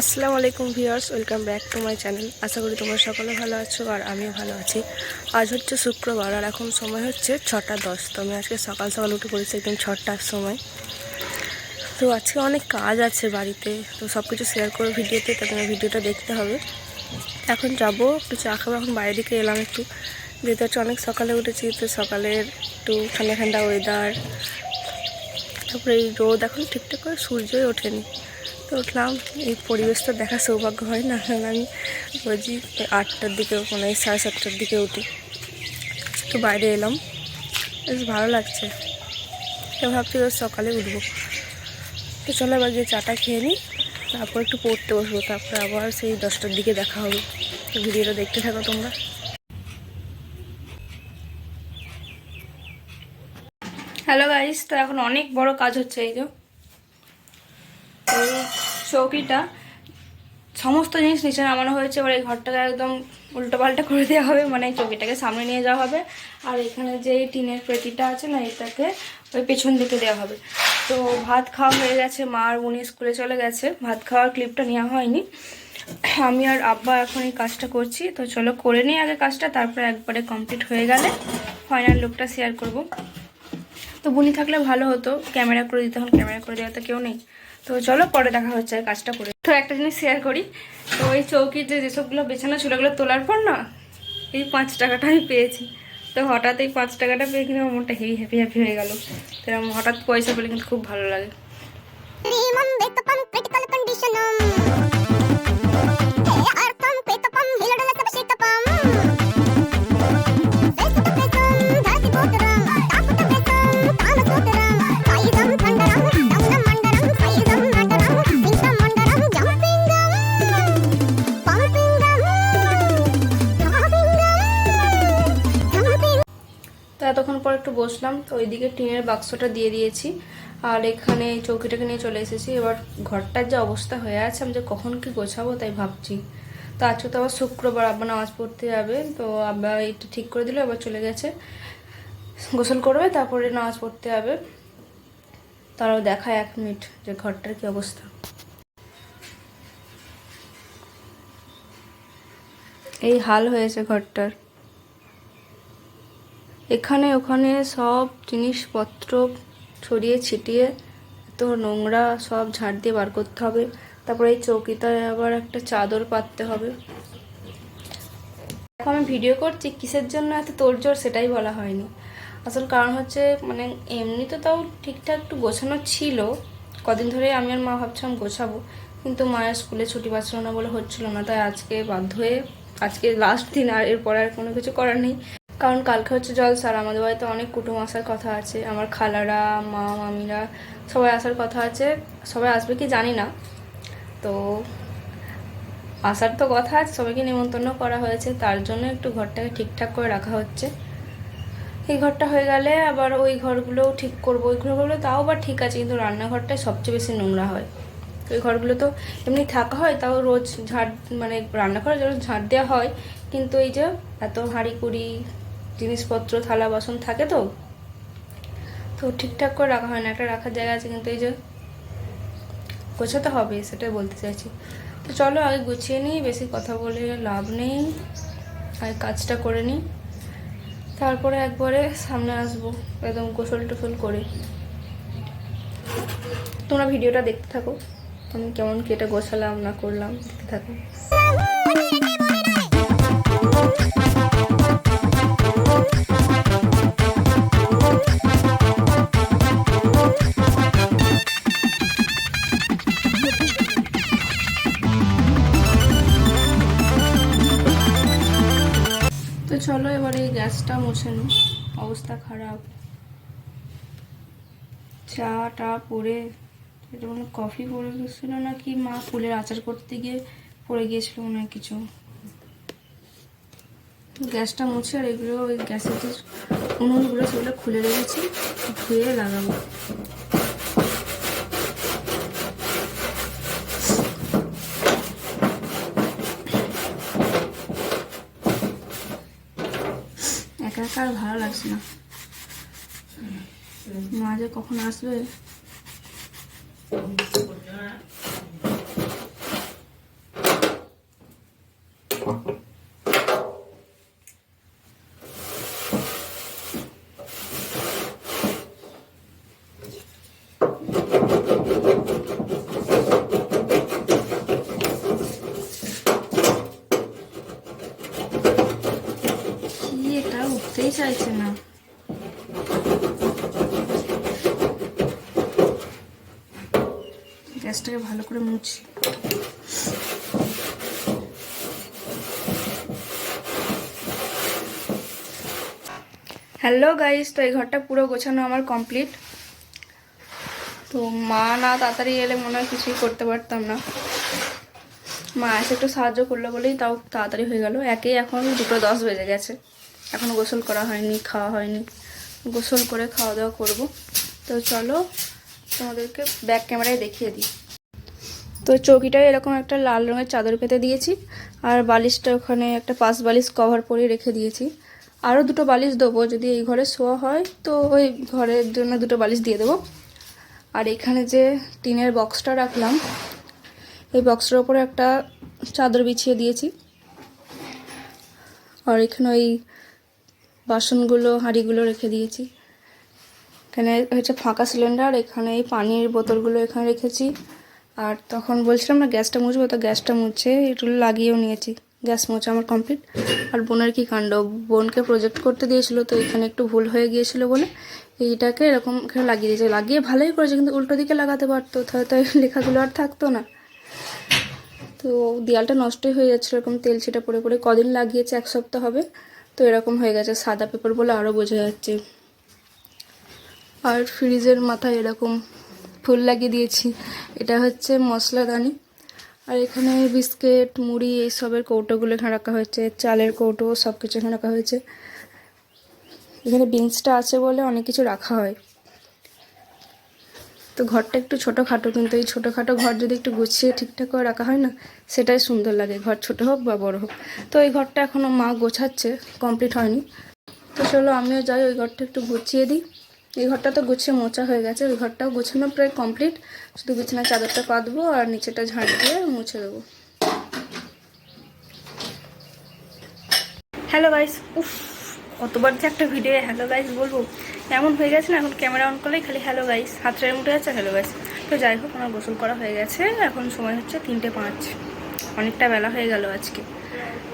আসসালামু আলাইকুম viewers, welcome back to my channel. আশা করি তোমরা সকলে ভালো আছো আর আমিও ভালো আছি। আজ হচ্ছে শুক্রবার আর এখন সময় হচ্ছে ছটা দশ। তো আমি আজকে সকাল সকাল উঠে পড়েছি একদম ছটার সময়। তো আজকে অনেক কাজ আছে বাড়িতে, তো সব কিছু শেয়ার করব ভিডিওতে, তো তোমার ভিডিওটা দেখতে হবে। এখন যাব, একটু চা খাব, এখন বাইরে দিকে এলাম একটু। যেহেতু হচ্ছে অনেক সকালে উঠেছি, তো সকালের একটু ঠান্ডা ঠান্ডা ওয়েদার তারপরে এই রোদ, এখন ঠিকঠাক করে সূর্যই ওঠেনি। তো উঠলাম। এই পরিবেশটা দেখা সৌভাগ্য হয় না কারণ আমি বলছি আটটার দিকে মানে সাড়ে সাতটার দিকে উঠি। তো বাইরে এলাম। বেশ ভালো লাগছে। তো ভাবছি রোজ সকালে উঠবো। তো চলো এবার গিয়ে চাটা খেয়ে নিই। তারপর একটু পড়তে বসবো। তারপর আবার সেই দশটার দিকে দেখা হবে। তো ভিডিওটা দেখতে থাকো তোমরা। হ্যালো গাইস তো এখন অনেক বড় কাজ হচ্ছে এই যে। এই চৌকিটা, সমস্ত জিনিস নিচে নামানো হয়েছে, এবার এই ঘরটাকে একদম উল্টো পাল্টা করে দেওয়া হবে মানে এই চৌকিটাকে সামনে নিয়ে যাওয়া হবে। আর এখানে যে টিনের পেটিটা আছে না, এটাকে ওই পেছন দিকে দেওয়া হবে। তো ভাত খাওয়া হয়ে গেছে, মা আর উনি স্কুলে চলে গেছে, ভাত খাওয়ার ক্লিপটা নেওয়া হয়নি। আমি আর আব্বা এখন এই কাজটা করছি, তো চলো করে নিই আগে কাজটা, তারপরে একবারে কমপ্লিট হয়ে গেলে ফাইনাল লুকটা শেয়ার করব। তো বুনি থাকলে ভালো হতো, ক্যামেরা করে দিতে এখন ক্যামেরা করে দেওয়া তো কেউ নেই। তো চলো পরে দেখা হচ্ছে কাজটা করে। তো একটা জিনিস শেয়ার করি, তো ওই চৌকির যে যেসবগুলো বেছানো ছিল ওগুলো তোলার পর না, এই পাঁচ টাকাটা আমি পেয়েছি। তো হঠাৎ এই পাঁচ টাকাটা পেয়ে কিনে মনটা হেভি হ্যাপি হ্যাপি হয়ে গেল। তো এরকম হঠাৎ পয়সা পেলে কিন্তু খুব ভালো লাগে। তো এতক্ষণ পর একটু বসলাম, তো ওইদিকে টিনের বাক্সটা দিয়ে দিয়েছি। আর এখানে চৌকিটাকে নিয়ে চলে এসেছি। এবার ঘরটার যে অবস্থা হয়ে আছে, আমি যে কখন কি গোছাবো তাই ভাবছি। তো আজকে তো আবার শুক্রবার আব্বা নামাজ পড়তে যাবে, তো আব্বা এটা ঠিক করে দিল এবার চলে গেছে। গোসল করবে, তারপরে নামাজ পড়তে যাবে। তারাও দেখায় এক মিনিট যে ঘরটার কি অবস্থা। এই হাল হয়েছে ঘরটার। এখানে, ওখানে সব জিনিসপত্র ছড়িয়ে ছিটিয়ে এত নোংরা সব ঝাড় দিয়ে বার করতে হবে। তারপরে এই চৌকিটায় আবার একটা চাদর পাততে হবে। এখন আমি ভিডিও করছি, কিসের জন্য এত তোড়জোড় সেটাই বলা হয়নি। আসল কারণ হচ্ছে মানে এমনি তো তাও ঠিকঠাক একটু গোছানো ছিল। কদিন ধরে আমি আর মা ভাবছিলাম গোছাবো, কিন্তু মায়ের স্কুলে ছুটি পাচ্ছিল না বলে হচ্ছিল না। তাই আজকে বাধ্য হয়ে, আজকে লাস্ট দিন আর এরপর আর কোনো কিছু করার নেই। কারণ কালকে হচ্ছে জলসা আর আমাদের বাড়িতে অনেক কুটুম আসার কথা আছে। আমার খালারা, মা, মামিরা সবাই আসার কথা আছে। সবাই আসবে কি জানি না। তো আসার তো কথা আছে, সবাইকে নিমন্ত্রণ করা হয়েছে। তার জন্য একটু ঘরটাকে ঠিকঠাক করে রাখা হচ্ছে। এই ঘরটা হয়ে গেলে আবার ওই ঘরগুলোও ঠিক করব, ওই ঘরগুলো তাও বা ঠিক আছে, কিন্তু রান্নাঘরটাই সবচেয়ে বেশি নোংরা হয়। ওই ঘরগুলো তো এমনি থাকা হয়, তাও রোজ ঝাড় মানে রান্নাঘরে রোজ ঝাড় দেওয়া হয়। কিন্তু এই যে এত হাঁড়ি কুড়ি জিনিসপত্র, থালা, বাসন থাকে তো? তো ঠিকঠাক করে রাখা হয় না। একটা রাখার জায়গা আছে কিন্তু এই যে গোছাতে হবে, সেটাই বলতে চাইছি। তো চলো আগে গুছিয়ে নিই, বেশি কথা বলে লাভ নেই। আগে কাজটা করে নিই। তারপরে একবারে সামনে আসব, একদম গোসল টোসল করে। তোমরা ভিডিওটা দেখতে থাকো। আমি কেমন কি এটা গোছালাম, না করলাম, দেখতে থাকো। গ্যাসটা নি? অবস্থা খারাপ। চা টা পরে এটা কফি পরে গেছিল নাকি মা ফুলের আচার করতে গিয়ে পড়ে গিয়েছিল মনে হয় কিছু। গ্যাসটা মুছে আর এগুলো ওই গ্যাসের যে উনুনগুলো সেগুলো খুলে রেখেছি, ধুয়ে লাগাবো। একা আর ভালো লাগছে না। মা যে কখন আসবে উঠতেই চাইছে না গ্যাসটাকে ভালো করে মুছি। হ্যালো গাইস, তো এই ঘরটা পুরো গোছানো আমার কমপ্লিট। তো মা না তাড়াতাড়ি এলে মনে হয় কিছুই করতে পারতাম না। মা এসে একটু সাহায্য করল বলেই তাও তাড়াতাড়ি হয়ে গেল। একেই এখন দুটো দশ বেজে গেছে। এখনও গোসল করা হয়নি, খাওয়া হয়নি। গোসল করে খাওয়া দাওয়া করব। তো চলো তোমাদেরকে ব্যাক ক্যামেরায় দেখিয়ে দিই। তো চৌকিটায় এরকম একটা লাল রঙের চাদর পেতে দিয়েছি, আর বালিশটা ওখানে একটা পাশ বালিশ কভার পরে রেখে দিয়েছি। আরও দুটো বালিশ দেবো, যদি এই ঘরে শোয়া হয় তো ওই ঘরের জন্য দুটো বালিশ দিয়ে দেবো। আর এখানে যে টিনের বক্সটা রাখলাম, এই বক্সটার ওপরে একটা চাদর বিছিয়ে দিয়েছি। আর এখানে ওই বাসনগুলো, হাঁড়িগুলো রেখে দিয়েছি। এখানে হচ্ছে ফাঁকা সিলিন্ডার এখানে এই পানির বোতলগুলো এখানে রেখেছি। আর তখন বলছিলাম না, গ্যাসটা মুছবো, তো গ্যাসটা মুছে একটু লাগিয়েও নিয়েছি। গ্যাস মোছা আমার কমপ্লিট আর বোনের কি কাণ্ড? বোনকে প্রজেক্ট করতে দিয়েছিল, তো এখানে একটু ভুল হয়ে গিয়েছিল বলে। এইটাকে এরকম এখানে লাগিয়ে দিয়েছে। লাগিয়ে ভালোই করেছে, কিন্তু উল্টো দিকে লাগাতে পারতো। তাহলে তো এই লেখাগুলো আর থাকতো না। তো দেয়ালটা নষ্টই হয়ে যাচ্ছিল, এরকম তেল ছিটা পড়ে পড়ে। কদিন লাগিয়েছে, এক সপ্তাহ হবে। তো এরকম হয়ে গেছে, সাদা পেপার বলে আরও বোঝা যাচ্ছে। আর ফ্রিজের মাথায় এরকম ফুল লাগিয়ে দিয়েছি। এটা হচ্ছে মশলাদানি। আর এখানে বিস্কিট, মুড়ি এইসবের কৌটোগুলো এখানে রাখা হয়েছে। চালের কৌটো সব কিছু এখানে রাখা হয়েছে। এখানে বিনসটা আছে বলে অনেক কিছু রাখা হয়। তো ঘরটা একটু ছোটোখাটো, কিন্তু এই ছোটোখাটো ঘর যদি একটু গুছিয়ে ঠিকঠাক করে রাখা হয় না, সেটাই সুন্দর লাগে। ঘর ছোট হোক বা বড় হোক। তো এই ঘরটা এখনও মা গোছাচ্ছে, কমপ্লিট হয়নি। তো চলো আমিও যাই, ওই ঘরটা একটু গুছিয়ে দিই। এই ঘরটা তো গুছিয়ে মোচা হয়ে গেছে, ওই ঘরটাও গুছানো প্রায় কমপ্লিট শুধু বিছানার চাদরটা পাতবো আর নিচেটা ঝাঁট দিয়ে মুছে দেবো। হ্যালো গাইস উফ, কতবার যে একটা ভিডিও হ্যালো গাইস বলব। এমন হয়ে গেছে না, এখন ক্যামেরা অন করলেই খালি হ্যালো গাইস হাতটার মুঠে যাচ্ছে হ্যালো গাইস তো যাই হোক, আমার গোসল করা হয়ে গেছে, এখন সময় হচ্ছে তিনটে পাঁচ। অনেকটা বেলা হয়ে গেল আজকে।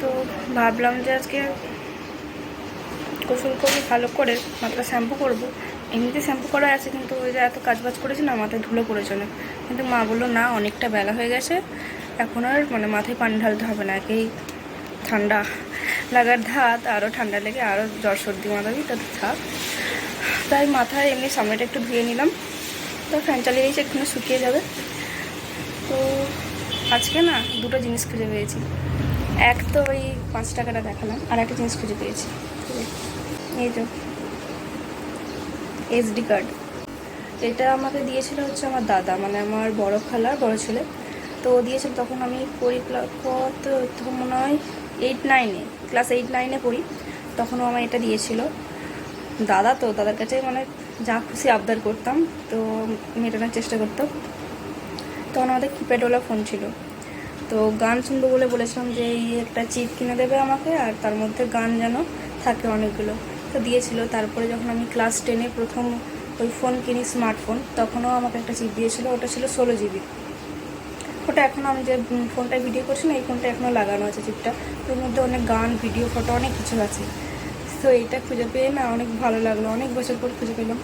তো ভাবলাম যে আজকে গোসল করব ভালো করে মাথাটা শ্যাম্পু করব। এমনিতে শ্যাম্পু করা আছে, কিন্তু ওই যে এত কাজ বাজ করেছি না, মাথায় ধুলো পড়েছে না কিন্তু মা বলল, না, অনেকটা বেলা হয়ে গেছে। এখন আর মানে মাথায় পানি ঢালতে হবে না, একেই ঠান্ডা লাগার ধাত আরও ঠান্ডা লেগে আরও জ্বর সর্দি মাথাবি তো থাক। তাই মাথায় এমনি সামনেটা একটু ধুয়ে নিলাম। তো ফ্যান চালিয়ে দিয়েছি, এক্ষুনি শুকিয়ে যাবে। তো আজকে না দুটো জিনিস খুঁজে পেয়েছি। এক তো ওই পাঁচ টাকাটা দেখালাম, আর একটা জিনিস খুঁজে পেয়েছি। এই তো এসডি কার্ড এটা আমাকে দিয়েছিল হচ্ছে আমার দাদা মানে আমার বড় খালার বড় ছেলে। তো দিয়েছিল তখন আমি পড়ি কত মনে হয় এইট নাইনে ক্লাস এইট নাইনে পড়ি। তখনও ও আমায় এটা দিয়েছিল। দাদা তো, দাদার কাছে মানে যা খুশি আবদার করতাম, তো মেটানোর চেষ্টা করতাম তখন আমাদের কিপ্যাডওয়ালা ফোন ছিল। তো গান শুনব বলে বলেছিলাম যে, এই একটা চিপ কিনে দেবে আমাকে, আর তার মধ্যে গান যেন থাকে অনেকগুলো। তো দিয়েছিল। তারপরে যখন আমি ক্লাস টেনে প্রথম ওই ফোন কিনি স্মার্টফোন তখনও আমাকে একটা চিপ দিয়েছিল। ওটা ছিল ষোলো জিবি ওটা এখন আমি যে উম, ফোনটায় ভিডিও করছি না এই ফোনটা এখনও লাগানো আছে চিপটা ওর মধ্যে অনেক গান ভিডিও ফটো অনেক কিছু আছে। তো এইটা খুঁজে পেয়ে না অনেক ভালো লাগল। অনেক বছর পর খুঁজে পেলাম।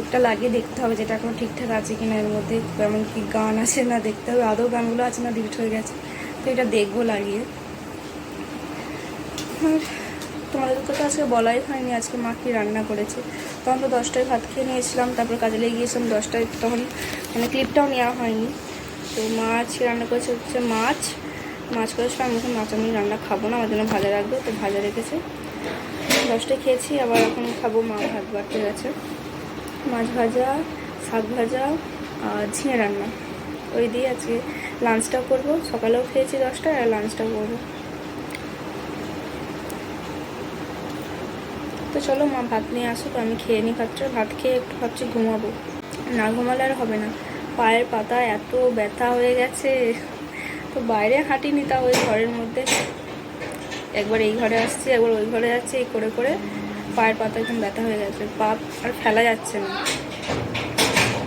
একটা লাগিয়ে দেখতে হবে যেটা এখনও ঠিকঠাক আছে কিনা এর মধ্যে কেমন কি গান আছে না দেখতে হবে। আদৌ গানগুলো আছে না ডিলিট হয়ে গেছে। তো এটা দেখব লাগিয়ে। আর তোমাদেরকে তো আজকে বলাই হয়নি, আজকে মা কি রান্না করেছে। তখন তো দশটায় ভাত খেয়ে নিয়েছিলাম, তারপর কাজে লেগে গিয়েছিলাম দশটায়, তখন মানে ক্লিপটাও নেওয়া হয়নি। তো মা আজকে রান্না করেছে হচ্ছে মাছ। মাছ করেছিলাম আমি এখন মাছ আমি রান্না খাব না, আমার জন্য ভাজা রাখবে। তো ভাজা রেখেছে। দশটায় খেয়েছি, আবার এখন খাব মা ভাত বাড়তে গেছে। মাছ ভাজা, শাক ভাজা, আর ঝিঙে রান্না। ওই দিয়ে আজকে লাঞ্চটাও করব। সকালেও খেয়েছি দশটায়, আর লাঞ্চটাও করব। তো চলো মা, ভাত নিয়ে আসুক, আমি খেয়ে নিই ভাতটা। ভাত খেয়ে একটু ভাবছি ঘুমাবো। না ঘুমালে আর হবে না। পায়ের পাতা এত ব্যথা হয়ে গেছে। তো বাইরে হাঁটিনি তা ওই ঘরের মধ্যে। একবার এই ঘরে আসছি, একবার ওই ঘরে যাচ্ছি, এই করে করে পায়ের পাতা একদম ব্যথা হয়ে গেছে। পা আর ফেলা যাচ্ছে না।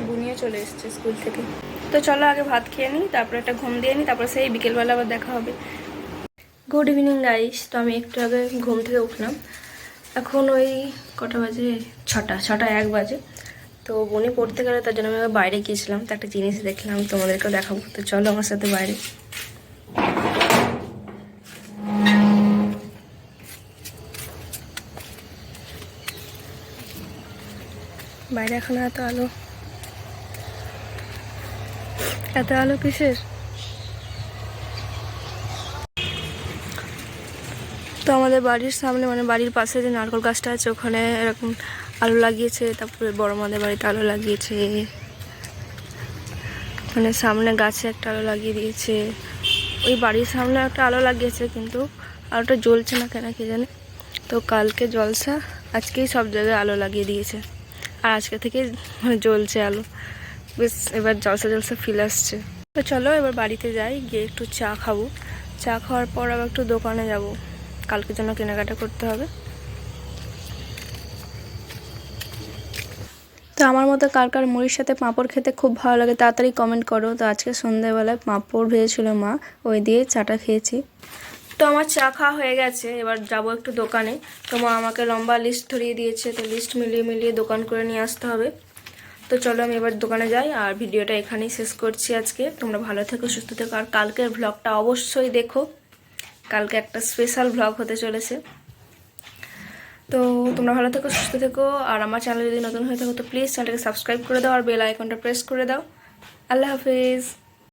বুনিয়ে চলে এসছে স্কুল থেকে। তো চলো আগে ভাত খেয়ে নিই, তারপরে একটা ঘুম দিয়ে নিই, তারপরে সেই বিকেলবেলা আবার দেখা হবে। Good evening guys. তো আমি একটু আগে ঘুম থেকে উঠলাম। এখন ওই কটা বাজে? ছটা ছটা এক বাজে। তো বনি পড়তে গেলে তার জন্য আমি বাইরে গিয়েছিলাম, তো একটা জিনিস দেখলাম, তোমাদেরকেও দেখাবো। তো চলো আমার সাথে বাইরে। বাইরে এখন এত আলো। এত আলো কিসের? তো আমাদের বাড়ির সামনে মানে বাড়ির পাশে যে নারকেল গাছটা আছে, ওখানে এরকম আলো লাগিয়েছে, তারপরে বড় মাদের বাড়িতে আলো লাগিয়েছে। মানে সামনে গাছে একটা আলো লাগিয়ে দিয়েছে। ওই বাড়ির সামনে একটা আলো লাগিয়েছে, কিন্তু আলোটা জ্বলছে না কেন কে জানে? তো কালকে জলসা, আজকেই সব জায়গায় আলো লাগিয়ে দিয়েছে। আর আজকে থেকে মানে জ্বলছে আলো। বেশ, এবার জলসা জলসা ফিল আসছে। তো চলো এবার বাড়িতে যাই, গিয়ে একটু চা খাব। চা খাওয়ার পর আবার একটু দোকানে যাব। কালকের জন্য কেনাকাটা করতে হবে। তো আমার মতো কার কার মুড়ির সাথে পাঁপড় খেতে খুব ভালো লাগে তাড়াতাড়ি কমেন্ট করো। তো আজকে সন্ধ্যাবেলায় পাঁপড় ভেজেছিল মা, ওই দিয়ে চাটা খেয়েছি। তো আমার চা খাওয়া হয়ে গেছে, এবার যাব একটু দোকানে। তো মা আমাকে লম্বা লিস্ট ধরিয়ে দিয়েছে, তো লিস্ট মিলিয়ে মিলিয়ে দোকান করে নিয়ে আসতে হবে। তো চলো আমি এবার দোকানে যাই, আর ভিডিওটা এখানেই শেষ করছি আজকে। তোমরা ভালো থেকো, সুস্থ থেকো, আর কালকের ভ্লগটা অবশ্যই দেখো। কালকে একটা স্পেশাল ব্লগ হতে চলেছে। তো তোমরা ভালো থেকো, সুস্থ থেকো, আর আমার চ্যানেল যদি নতুন হয়ে থাকো, তো প্লিজ চ্যানেলটাকে সাবস্ক্রাইব করে দাও, আর বেল আইকনটা প্রেস করে দাও। আল্লাহ হাফিজ।